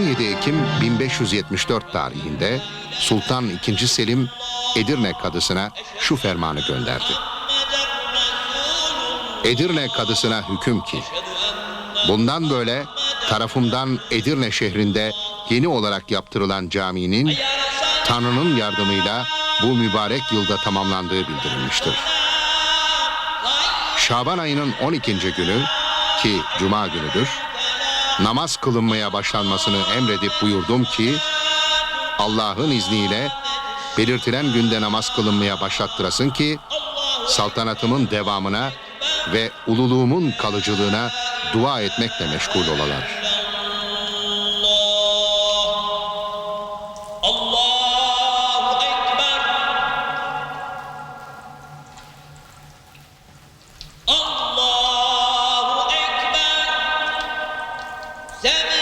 Ekim 1574 tarihinde Sultan II. Selim Edirne kadısına şu fermanı gönderdi. Edirne kadısına hüküm ki bundan böyle tarafımdan Edirne şehrinde yeni olarak yaptırılan caminin Tanrı'nın yardımıyla bu mübarek yılda tamamlandığı bildirilmiştir. Şaban ayının 12. günü ki cuma günüdür namaz kılınmaya başlanmasını emredip buyurdum ki Allah'ın izniyle belirtilen günde namaz kılınmaya başlattırasın ki saltanatımın devamına ve ululuğumun kalıcılığına dua etmekle meşgul olalar. Allah Seven.